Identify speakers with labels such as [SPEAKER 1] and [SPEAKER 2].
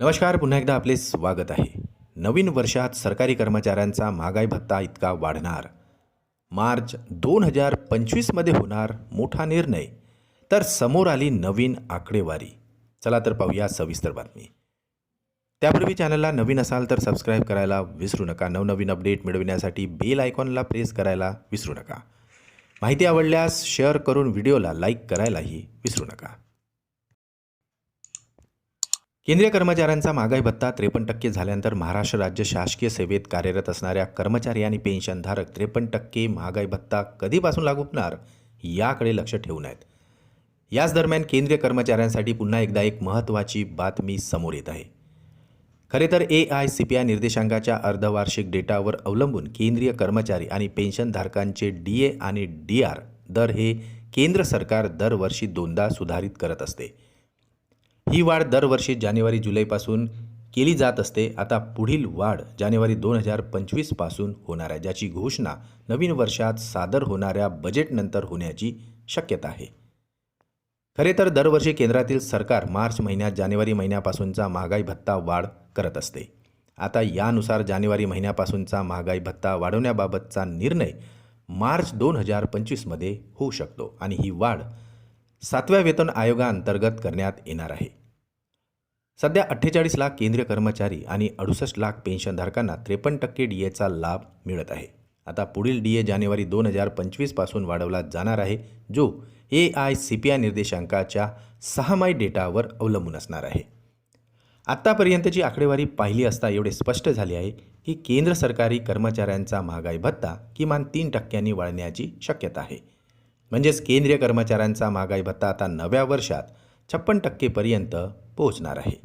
[SPEAKER 1] नमस्कार पुन्हा एकदा आपले स्वागत आहे. नवीन वर्षात सरकारी कर्मचाऱ्यांचा महागाई भत्ता इतका वाढणार. मार्च दोन हजार पंचवीसमध्ये होणार मोठा निर्णय. तर समोर आली नवीन आकडेवारी. चला तर पाहूया सविस्तर बातमी. त्यापूर्वी चॅनलला नवीन असाल तर सबस्क्राईब करायला विसरू नका. नवनवीन अपडेट मिळविण्यासाठी बेल आयकॉनला प्रेस करायला विसरू नका. माहिती आवडल्यास शेअर करून व्हिडिओला लाईक करायलाही विसरू नका. केंद्रीय कर्मचाऱ्यांचा महागाई भत्ता त्रेपन्न टक्के झाल्यानंतर महाराष्ट्र राज्य शासकीय सेवेत कार्यरत असणाऱ्या कर्मचारी आणि पेन्शनधारक त्रेपन्न टक्के महागाई भत्ता कधीपासून लागू होणार याकडे लक्ष ठेवून आहेत. याच दरम्यान केंद्रीय कर्मचाऱ्यांसाठी पुन्हा एकदा एक महत्त्वाची बातमी समोर येत आहे. खरे तर A I C P I निर्देशांकाच्या अर्धवार्षिक डेटावर अवलंबून केंद्रीय कर्मचारी आणि पेन्शनधारकांचे डी ए आणि डी आर दर हे केंद्र सरकार दरवर्षी दोनदा सुधारित करत असते. ही वाढ दरवर्षी जानेवारी जुलैपासून केली जात असते. आता पुढील वाढ जानेवारी दोन हजार पंचवीसपासून होणार आहे ज्याची घोषणा नवीन वर्षात सादर होणाऱ्या बजेटनंतर होण्याची शक्यता आहे. खरे तर दरवर्षी केंद्रातील सरकार मार्च महिन्यात जानेवारी महिन्यापासूनचा महागाई भत्ता वाढ करत असते. आता यानुसार जानेवारी महिन्यापासूनचा महागाई भत्ता वाढवण्याबाबतचा निर्णय मार्च दोन हजार पंचवीसमध्ये होऊ शकतो आणि ही वाढ सातव्या वेतन आयोगाअंतर्गत करण्यात येणार आहे. सध्या अठ्ठेचाळीस लाख केंद्रीय कर्मचारी आणि अडुसष्ट लाख पेन्शनधारकांना त्रेपन्न टक्के डी एचा लाभ मिळत आहे. आता पुढील डी ए जानेवारी दोन हजार पंचवीसपासून वाढवला जाणार आहे जो A I C P I निर्देशांकाच्या सहामाही डेटावर अवलंबून असणार आहे. आत्तापर्यंतची आकडेवारी पाहिली असता एवढे स्पष्ट झाले आहे की केंद्र सरकारी कर्मचाऱ्यांचा महागाई भत्ता किमान तीन टक्क्यांनी वाढण्याची शक्यता आहे. म्हणजेच केंद्रीय कर्मचाऱ्यांचा महागाई भत्ता आता नव्या वर्षात छप्पन टक्केपर्यंत पोहोचणार आहे.